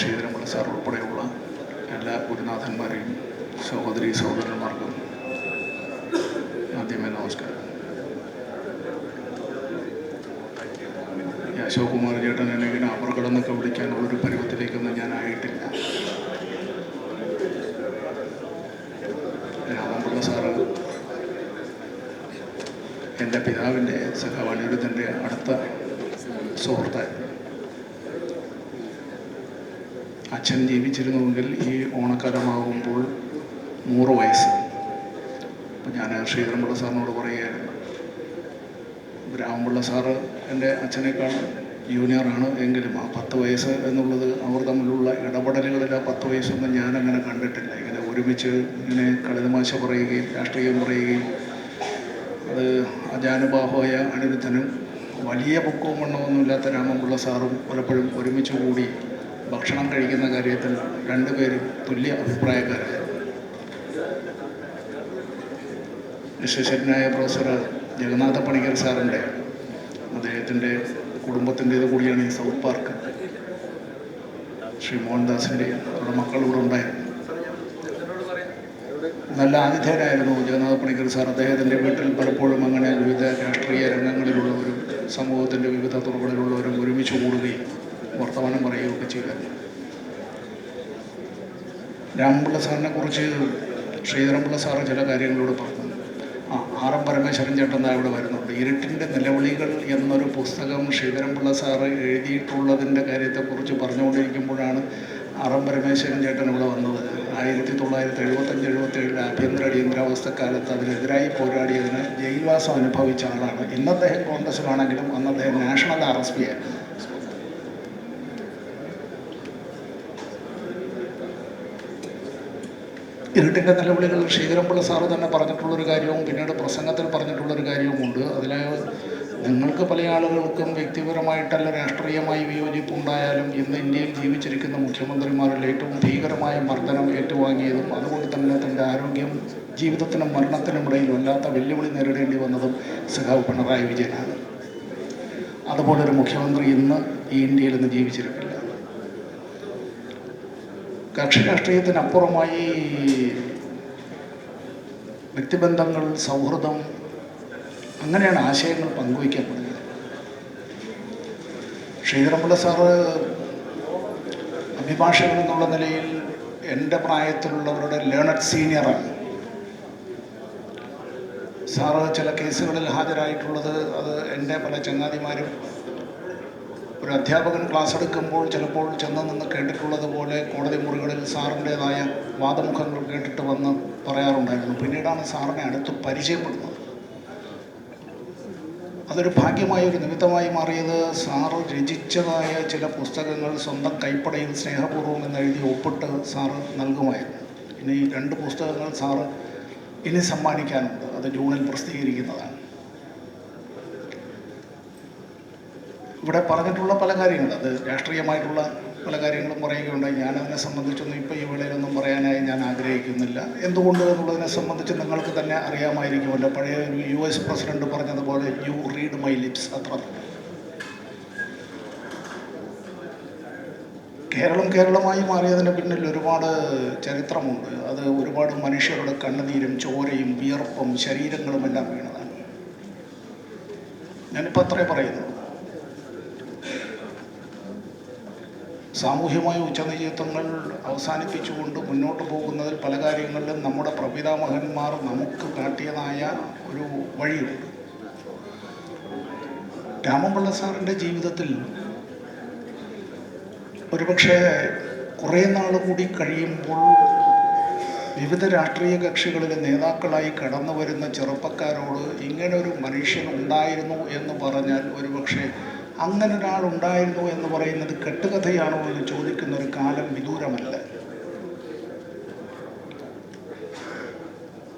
ശ്രീധരമുള്ള sir ഉൾപ്പെടെയുള്ള എല്ലാ ഗുരുനാഥന്മാരെയും സഹോദരി സഹോദരന്മാർക്കും ആദ്യമേ നമസ്കാരം. അശോക് കുമാർ ചേട്ടൻ എന്നെ ഇങ്ങനെ അമറുകളെന്നൊക്കെ വിളിക്കാനുള്ളൊരു പരുവത്തിലേക്കൊന്നും രാമൻപിള്ള സാറ് എന്റെ പിതാവിന്റെ സഹവാണിയുടെ തന്റെ അടുത്ത സുഹൃത്തായിരുന്നു. അച്ഛൻ ജീവിച്ചിരുന്നുവെങ്കിൽ ഈ ഓണക്കാലമാകുമ്പോൾ നൂറ് വയസ്സ്. അപ്പം ഞാൻ ശ്രീധരൻപിള്ള സാറിനോട് പറയുകയായിരുന്നു. രാമപിള്ള സാറ് എന്റെ അച്ഛനേക്കാൾ ജൂനിയറാണ് എങ്കിലും ആ പത്ത് വയസ്സ് എന്നുള്ളത് അവർ തമ്മിലുള്ള ഇടപെടലുകളിൽ ആ പത്ത് വയസ്സൊന്നും ഞാനങ്ങനെ കണ്ടിട്ടില്ല. ഇങ്ങനെ ഒരുമിച്ച് ഇങ്ങനെ കളിതമാശ പറയുകയും രാഷ്ട്രീയം പറയുകയും അത് അജാനുബാഹുവായ അനിരുദ്ധനും വലിയ പൊക്കവും വണ്ണമൊന്നുമില്ലാത്ത രാമൻപിള്ള സാറും പലപ്പോഴും ഒരുമിച്ച് കൂടി ഭക്ഷണം കഴിക്കുന്ന കാര്യത്തിൽ രണ്ടുപേരും തുല്യ അഭിപ്രായക്കാരായിരുന്നു വിശേഷജ്ഞനായ പ്രൊഫസർ ജഗന്നാഥ പണിക്കർ സാറിന്റെ അദ്ദേഹത്തിന്റെ കുടുംബത്തിന്റേത് കൂടിയാണ് ഈ സൗത്ത് പാർക്ക്. ശ്രീ മോഹൻദാസിന്റെ അവരുടെ മക്കൾ ഇവിടെ ഉണ്ടായിരുന്നു. നല്ല ആതിഥേയനായിരുന്നു ജഗന്നാഥ പണിക്കർ സാർ. അദ്ദേഹത്തിന്റെ വീട്ടിൽ പലപ്പോഴും അങ്ങനെ വിവിധ രാഷ്ട്രീയ രംഗങ്ങളിലുള്ളവരും സമൂഹത്തിന്റെ വിവിധ തുറകളിലുള്ളവരും ഒരുമിച്ച് കൂടുകയും വർത്തമാനം പറയുകയൊക്കെ ചെയ്തത് രാമപിള്ള സാറിനെ കുറിച്ച് ശ്രീധരൻപിള്ള സാറ് ചില കാര്യങ്ങളോട് പറഞ്ഞു. ആ എം പരമേശ്വരൻ ചേട്ടൻ ഇവിടെ വരുന്നുണ്ട്. ഇരുട്ടിന്റെ നിലവിളികൾ എന്നൊരു പുസ്തകം ശ്രീധരൻപിള്ള സാറ് എഴുതിയിട്ടുള്ളതിന്റെ കാര്യത്തെക്കുറിച്ച് പറഞ്ഞുകൊണ്ടിരിക്കുമ്പോഴാണ് എം പരമേശ്വരൻ ചേട്ടൻ ഇവിടെ വന്നത്. ആയിരത്തി തൊള്ളായിരത്തി എഴുപത്തഞ്ച് എഴുപത്തേഴിൽ ആഭ്യന്തര അടിയന്തരാവസ്ഥ കാലത്ത് അതിനെതിരായി പോരാടിയതിന് ജയിൽവാസം അനുഭവിച്ച ആളാണ്. ഇന്ന് അദ്ദേഹം കോൺഗ്രസ്സിലാണെങ്കിലും അന്ന് അദ്ദേഹം നാഷണൽ ആർ എസ് പി ആയിരുന്നു. ഇരുട്ടിന്റെ നിലവിളികൾ ശ്രീധരൻപിള്ള സാറ് തന്നെ പറഞ്ഞിട്ടുള്ളൊരു കാര്യവും പിന്നീട് പ്രസംഗത്തിൽ പറഞ്ഞിട്ടുള്ളൊരു കാര്യവുമുണ്ട് അതിൽ നിങ്ങൾക്ക് പല ആളുകൾക്കും വ്യക്തിപരമായിട്ടല്ല രാഷ്ട്രീയമായി വിയോജിപ്പുണ്ടായാലും ഇന്ന് ഇന്ത്യയിൽ ജീവിച്ചിരിക്കുന്ന മുഖ്യമന്ത്രിമാരിൽ ഏറ്റവും ഭീകരമായ മർദ്ദനം ഏറ്റുവാങ്ങിയതും അതുകൊണ്ട് തന്നെ തന്റെ ആരോഗ്യം ജീവിതത്തിനും മരണത്തിനും ഇടയിൽ വല്ലാത്ത വെല്ലുവിളി നേരിടേണ്ടി വന്നതും സഖാവ് പിണറായി വിജയനാണ്. അതുപോലൊരു മുഖ്യമന്ത്രി ഇന്ന് ഈ ഇന്ത്യയിൽ നിന്ന് ജീവിച്ചിരിക്കില്ല. കക്ഷി രാഷ്ട്രീയത്തിനപ്പുറമായി വ്യക്തിബന്ധങ്ങൾ സൗഹൃദം അങ്ങനെയാണ് ആശയങ്ങൾ പങ്കുവയ്ക്കപ്പെടുന്നത് ശ്രീധരൻപിള്ള സാറ് അഭിഭാഷകൻ എന്നുള്ള നിലയിൽ എന്റെ പ്രായത്തിലുള്ളവരുടെ ലേണഡ് സീനിയറാണ് സാറ് ചില കേസുകളിൽ ഹാജരായിട്ടുള്ളത് അത് എന്റെ പല ചങ്ങാതിമാരും ഒരു അധ്യാപകൻ ക്ലാസ് എടുക്കുമ്പോൾ ചിലപ്പോൾ ചെന്ന് നിന്ന് കേട്ടിട്ടുള്ളത് പോലെ കോടതി മുറികളിൽ സാറിന്റേതായ വാദമുഖങ്ങൾ കേട്ടിട്ട് വന്ന് പറയാറുണ്ടായിരുന്നു. പിന്നീടാണ് സാറിനെ അടുത്ത് പരിചയപ്പെടുന്നത്. അതൊരു ഭാഗ്യമായ ഒരു നിമിത്തമായി മാറിയത് സാറ് രചിച്ചതായ ചില പുസ്തകങ്ങൾ സ്വന്തം കൈപ്പടയിൽ സ്നേഹപൂർവം എന്ന് എഴുതി ഒപ്പിട്ട് സാറ് നൽകുമായിരുന്നു. ഇനി രണ്ട് പുസ്തകങ്ങൾ സാറ് ഇനി സമ്മാനിക്കാനുണ്ട്. അത് ജൂണിൽ പ്രസിദ്ധീകരിക്കുന്നതാണ്. ഇവിടെ പറഞ്ഞിട്ടുള്ള പല കാര്യങ്ങൾ അത് രാഷ്ട്രീയമായിട്ടുള്ള പല കാര്യങ്ങളും പറയുകയുണ്ടായി. ഞാൻ അതിനെ സംബന്ധിച്ചൊന്നും ഇപ്പോൾ ഈ വേളയിലൊന്നും പറയാനായി ഞാൻ ആഗ്രഹിക്കുന്നില്ല. എന്തുകൊണ്ട് എന്നുള്ളതിനെ സംബന്ധിച്ച് നിങ്ങൾക്ക് തന്നെ അറിയാമായിരിക്കുമല്ലോ പഴയ ഒരു യു എസ് പ്രസിഡന്റ് പറഞ്ഞതുപോലെ യു റീഡ് മൈ ലിപ്സ് അത്ര. കേരളം കേരളമായി മാറിയതിന് പിന്നിൽ ഒരുപാട് ചരിത്രമുണ്ട്. അത് ഒരുപാട് മനുഷ്യരുടെ കണ്ണുനീരും ചോരയും വിയർപ്പും ശരീരങ്ങളും എല്ലാം വീണതാണ്. ഞാനിപ്പോൾ അത്രേ പറയുന്നു സാമൂഹ്യമായ ഉച്ചനീചത്വങ്ങൾ അവസാനിപ്പിച്ചുകൊണ്ട് മുന്നോട്ട് പോകുന്നതിൽ പല കാര്യങ്ങളിലും നമ്മുടെ പ്രപിതാമഹന്മാർ നമുക്ക് കാട്ടിയതായ ഒരു വഴിയുണ്ട്. രാമപിള്ള സാറിന്റെ ജീവിതത്തിൽ ഒരുപക്ഷെ കുറേ നാൾ കൂടി കഴിയുമ്പോൾ വിവിധ രാഷ്ട്രീയ കക്ഷികളിലെ നേതാക്കളായി കടന്നു വരുന്ന ചെറുപ്പക്കാരോട് ഇങ്ങനൊരു മനുഷ്യൻ ഉണ്ടായിരുന്നു എന്ന് പറഞ്ഞാൽ ഒരുപക്ഷെ അങ്ങനെ ഒരാൾ ഉണ്ടായിരുന്നു എന്ന് പറയുന്നത് കെട്ടുകഥയാണോ എന്ന് ചോദിക്കുന്ന ഒരു കാലം വിദൂരമല്ല.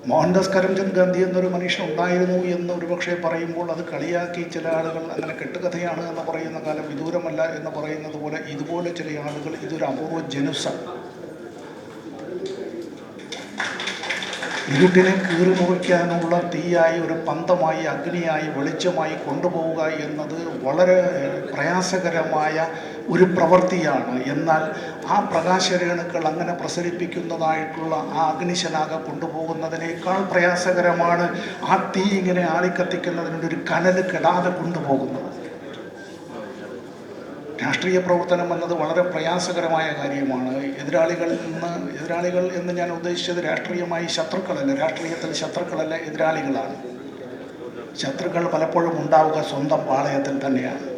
മോഹൻദാസ് കരംചന്ദ് ഗാന്ധി എന്നൊരു മനുഷ്യൻ ഉണ്ടായിരുന്നു എന്ന് ഒരുപക്ഷെ പറയുമ്പോൾ അത് കളിയാക്കി ചില ആളുകൾ അങ്ങനെ കെട്ടുകഥയാണ് എന്ന് പറയുന്ന കാലം വിദൂരമല്ല എന്ന് പറയുന്നത് പോലെ ഇതുപോലെ ചില ആളുകൾ ഇതൊരു അപൂർവ ജനുസാണ് ഇരുട്ടിനെ കീറി മുറിക്കാനുള്ള തീയായി ഒരു പന്തമായി അഗ്നിയായി വെളിച്ചമായി കൊണ്ടുപോവുക എന്നത് വളരെ പ്രയാസകരമായ ഒരു പ്രവൃത്തിയാണ്. എന്നാൽ ആ പ്രകാശരേണുക്കൾ അങ്ങനെ പ്രസരിപ്പിക്കുന്നതായിട്ടുള്ള ആ അഗ്നിശലാക കൊണ്ടുപോകുന്നതിനേക്കാൾ പ്രയാസകരമാണ് ആ തീ ഇങ്ങനെ ആളിക്കത്തിക്കുന്നതിനൊരു കനൽ കെടാതെ കൊണ്ടുപോകുന്നത്. രാഷ്ട്രീയ പ്രവർത്തനം എന്നത് വളരെ പ്രയാസകരമായ കാര്യമാണ്. എതിരാളികളിൽ നിന്ന് എതിരാളികൾ എന്ന് ഞാൻ ഉദ്ദേശിച്ചത് രാഷ്ട്രീയമായി ശത്രുക്കളല്ല. രാഷ്ട്രീയത്തിൽ ശത്രുക്കളല്ല എതിരാളികളാണ്. ശത്രുക്കൾ പലപ്പോഴും ഉണ്ടാവുക സ്വന്തം പാളയത്തിൽ തന്നെയാണ്.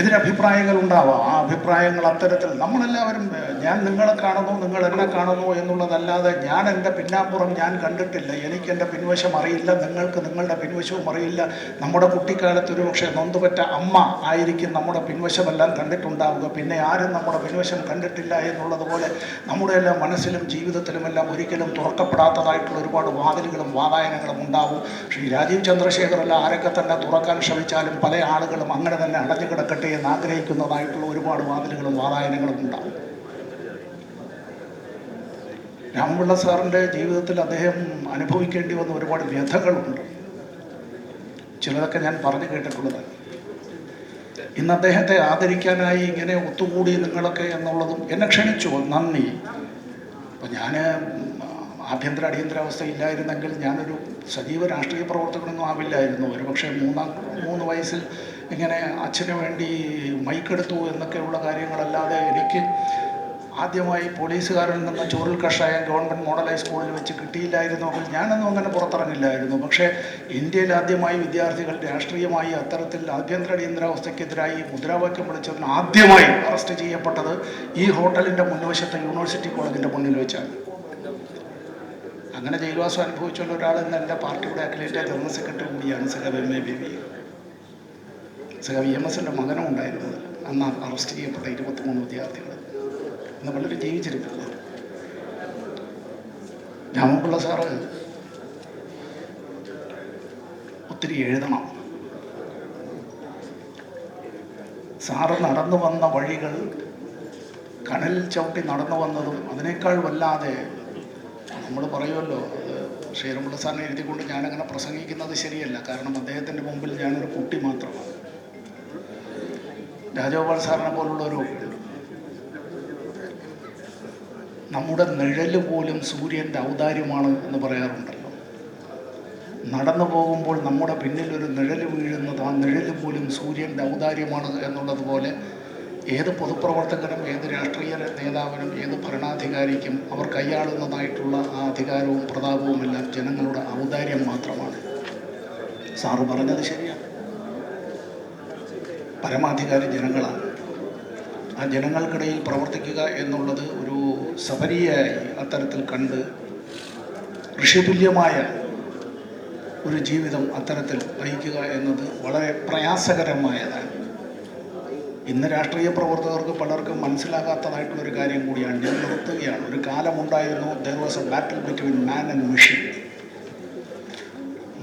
എതിരഭിപ്രായങ്ങൾ ഉണ്ടാവാം ആ അഭിപ്രായങ്ങൾ അത്തരത്തിൽ നമ്മളെല്ലാവരും ഞാൻ നിങ്ങളെ കാണുന്നു നിങ്ങൾ എന്നെ കാണുന്നു എന്നുള്ളതല്ലാതെ ഞാൻ എന്റെ പിന്നാപ്പുറം ഞാൻ കണ്ടിട്ടില്ല. എനിക്ക് എന്റെ പിൻവശം അറിയില്ല. നിങ്ങൾക്ക് നിങ്ങളുടെ പിൻവശവും അറിയില്ല. നമ്മുടെ കുട്ടിക്കാലത്ത് ഒരു പക്ഷേ നൊന്തുപറ്റ അമ്മ ആയിരിക്കും നമ്മുടെ പിൻവശമെല്ലാം കണ്ടിട്ടുണ്ടാവുക. പിന്നെ ആരും നമ്മുടെ പിൻവശം കണ്ടിട്ടില്ല എന്നുള്ളതുപോലെ നമ്മുടെ എല്ലാം മനസ്സിലും ജീവിതത്തിലുമെല്ലാം ഒരിക്കലും തുറക്കപ്പെടാത്തതായിട്ടുള്ള ഒരുപാട് വാതിലുകളും വാതായനങ്ങളും ഉണ്ടാവും. ശ്രീ രാജീവ് ചന്ദ്രശേഖറല്ല ആരൊക്കെ തന്നെ തുറക്കാൻ ശ്രമിച്ചാലും പല ആളുകളും അങ്ങനെ തന്നെ അടഞ്ഞു കിടക്കട്ടെ എന്ന് ആഗ്രഹിക്കുന്നതായിട്ടുള്ള ഒരുപാട് വാതിലുകളും വാതായനങ്ങളും ഉണ്ടാകും. രാമപിള്ള സാറിന്റെ ജീവിതത്തിൽ അദ്ദേഹം അനുഭവിക്കേണ്ടി വന്ന ഒരുപാട് വ്യഥകളുണ്ട്. ചിലതൊക്കെ ഞാൻ പറഞ്ഞു കേട്ടിട്ടുള്ളത്. ഇന്ന് അദ്ദേഹത്തെ ആദരിക്കാനായി ഇങ്ങനെ ഒത്തുകൂടി നിങ്ങളൊക്കെ എന്നുള്ളതും എന്നെ ക്ഷണിച്ചു. നന്ദി. അപ്പം ഞാൻ ആഭ്യന്തര അടിയന്തരാവസ്ഥ ഇല്ലായിരുന്നെങ്കിൽ ഞാനൊരു സജീവ രാഷ്ട്രീയ പ്രവർത്തകനൊന്നും ആവില്ലായിരുന്നു. ഒരു പക്ഷേ മൂന്നാം മൂന്ന് വയസ്സിൽ ഇങ്ങനെ അച്ഛന് വേണ്ടി മൈക്കെടുത്തു എന്നൊക്കെയുള്ള കാര്യങ്ങളല്ലാതെ എനിക്ക് ആദ്യമായി പോലീസുകാരിൽ നിന്ന് ചോറിൽ കഷായം ഗവൺമെന്റ് മോഡൽ ഹൈസ്കൂളിൽ വെച്ച് കിട്ടിയില്ലായിരുന്നെങ്കിൽ ഞാനൊന്നും അങ്ങനെ പുറത്തിറങ്ങില്ലായിരുന്നു. പക്ഷേ ഇന്ത്യയിൽ ആദ്യമായി വിദ്യാർത്ഥികൾ രാഷ്ട്രീയമായി അത്തരത്തിൽ ആഭ്യന്തര അടിയന്തരാവസ്ഥയ്ക്കെതിരായി മുദ്രാവാക്യം വിളിച്ചതിന് ആദ്യമായി അറസ്റ്റ് ചെയ്യപ്പെട്ടത് ഈ ഹോട്ടലിന്റെ മുൻവശത്തെ യൂണിവേഴ്സിറ്റി കോളേജിന്റെ മുന്നിൽ വെച്ചാണ്. അങ്ങനെ ജയിൽവാസം അനുഭവിച്ചുള്ള ഒരാൾ ഇന്ന് എന്റെ പാർട്ടിയുടെ അഖിലേന്ത്യാ ജനറൽ സെക്രട്ടറി കൂടിയാണ് സെലബ് എം എ ബേബി. സഖാവ് വി എം എസിന്റെ മകനും ഉണ്ടായിരുന്നത്. അന്ന് അറസ്റ്റ് ചെയ്യപ്പെട്ട ഇരുപത്തിമൂന്ന് വിദ്യാർത്ഥികൾ. ഇന്ന് വളരെ ജീവിച്ചിരിക്കുന്നത് രാമപിള്ള സാറ് ഒത്തിരി എഴുതണം. സാറ് നടന്നു വന്ന വഴികൾ കനൽ ചവിട്ടി നടന്നു വന്നതും അതിനേക്കാൾ വല്ലാതെ നമ്മൾ പറയുമല്ലോ അത് ശ്രീരമുള്ള സാറിനെ എഴുതിക്കൊണ്ട് ഞാനങ്ങനെ പ്രസംഗിക്കുന്നത് ശരിയല്ല. കാരണം അദ്ദേഹത്തിന്റെ മുമ്പിൽ ഞാനൊരു കുട്ടി മാത്രമാണ്. രാജഗോപാൽ സാറിനെ പോലുള്ളൊരു നമ്മുടെ നിഴൽ പോലും സൂര്യന്റെ ഔദാര്യമാണ് എന്ന് പറയാറുണ്ടല്ലോ. നടന്നു പോകുമ്പോൾ നമ്മുടെ പിന്നിലൊരു നിഴൽ വീഴുന്നത് ആ നിഴൽ പോലും സൂര്യന്റെ ഔദാര്യമാണ് എന്നുള്ളതുപോലെ ഏത് പൊതുപ്രവർത്തകനും ഏത് രാഷ്ട്രീയ നേതാവിനും ഏത് ഭരണാധികാരിക്കും അവർ കൈയാളുന്നതായിട്ടുള്ള ആ അധികാരവും പ്രതാപവും എല്ലാം ജനങ്ങളുടെ ഔദാര്യം മാത്രമാണ്. സാറ് പറഞ്ഞത് ശരിയാണ് പരമാധികാരി ജനങ്ങളാണ്. ആ ജനങ്ങൾക്കിടയിൽ പ്രവർത്തിക്കുക എന്നുള്ളത് ഒരു സബരിയായി അത്തരത്തിൽ കണ്ട് ഋഷിതുല്യമായ ഒരു ജീവിതം അത്തരത്തിൽ നയിക്കുക എന്നത് വളരെ പ്രയാസകരമായതാണ്. ഇന്ന് രാഷ്ട്രീയ പ്രവർത്തകർക്ക് പലർക്കും മനസ്സിലാകാത്തതായിട്ടുള്ള ഒരു കാര്യം കൂടിയാണ്. ഞാൻ നിർത്തുകയാണ്. ഒരു കാലമുണ്ടായിരുന്നു. There was a battle between man and machine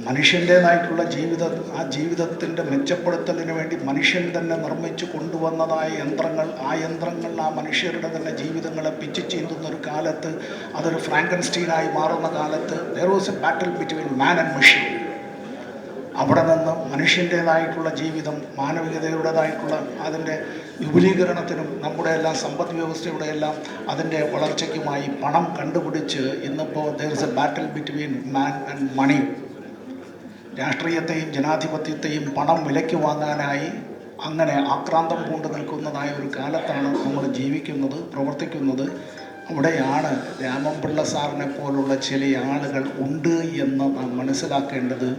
മനുഷ്യന്റേതായിട്ടുള്ള ജീവിത ആ ജീവിതത്തിന്റെ മെച്ചപ്പെടുത്തലിന് വേണ്ടി മനുഷ്യൻ തന്നെ നിർമ്മിച്ചു കൊണ്ടുവന്നതായ യന്ത്രങ്ങൾ ആ യന്ത്രങ്ങൾ ആ മനുഷ്യരുടെ തന്നെ ജീവിതങ്ങളെ പിച്ചു ചീന്തുന്ന ഒരു കാലത്ത് അതൊരു ഫ്രാങ്കൻസ്റ്റീനായി മാറുന്ന കാലത്ത് there was a battle between man and machine അവിടെ നിന്ന് മനുഷ്യന്റേതായിട്ടുള്ള ജീവിതം മാനവികതയുടേതായിട്ടുള്ള അതിന്റെ വിപുലീകരണത്തിനും നമ്മുടെ എല്ലാം സമ്പദ് വ്യവസ്ഥയുടെ എല്ലാം അതിന്റെ വളർച്ചയ്ക്കുമായി പണം കണ്ടുപിടിച്ച് ഇന്നിപ്പോൾ there is a battle between man and money രാഷ്ട്രീയത്തെയും ജനാധിപത്യത്തെയും പണം വിലയ്ക്ക് വാങ്ങാനായി അങ്ങനെ ആക്രാന്തം പൂണ്ട് നിൽക്കുന്നതായ ഒരു കാലത്താണ് നമ്മൾ ജീവിക്കുന്നത് പ്രവർത്തിക്കുന്നത്. അവിടെയാണ് രാമൻപിള്ള സാറിനെ പോലുള്ള ചില ആളുകൾ ഉണ്ട് എന്ന് നാം മനസ്സിലാക്കേണ്ടത്.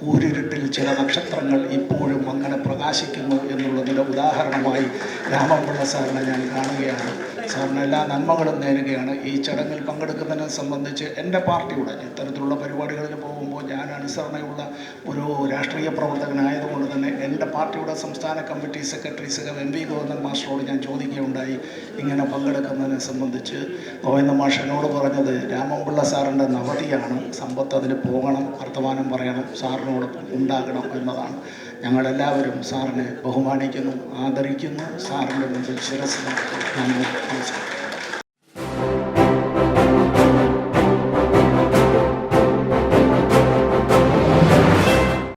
കൂരിരുട്ടിൽ ചില നക്ഷത്രങ്ങൾ ഇപ്പോഴും അങ്ങനെ പ്രകാശിക്കുന്നു എന്നുള്ളതിന്റെ ഉദാഹരണമായി രാമൻപിള്ള സാറിനെ ഞാൻ കാണുകയാണ്. സാറിന് എല്ലാ നന്മകളും നേരുകയാണ് ഈ ചടങ്ങിൽ പങ്കെടുക്കുന്നതിനെ സംബന്ധിച്ച് എന്റെ പാർട്ടിയുടെ ഇത്തരത്തിലുള്ള പരിപാടികളിൽ പോകുമ്പോൾ ഞാൻ അനുസരണയുള്ള ഒരു രാഷ്ട്രീയ പ്രവർത്തകനായതുകൊണ്ട് തന്നെ എന്റെ പാർട്ടിയുടെ സംസ്ഥാന കമ്മിറ്റി സെക്രട്ടറി സഹ എം വി ഗോവിന്ദൻ മാസ്റ്ററോട് ഞാൻ ചോദിക്കുകയുണ്ടായി. ഇങ്ങനെ പങ്കെടുക്കുന്നതിനെ സംബന്ധിച്ച് ഗോവിന്ദ മാഷ് എന്നോട് പറഞ്ഞത് രാമൻപിള്ള സാറിന്റെ നവതിയാണ്. സമ്പത്ത് അതിൽ പോകണം വർത്തമാനം പറയണം സാറിനോടൊപ്പം ഉണ്ടാകണം എന്നതാണ്. ഞങ്ങളെല്ലാവരും സാറിനെ ബഹുമാനിക്കുന്നു ആദരിക്കുന്നു. സാറിന്റെ മുമ്പിൽ ശിരസ് നന്ദി നമസ്കാരം.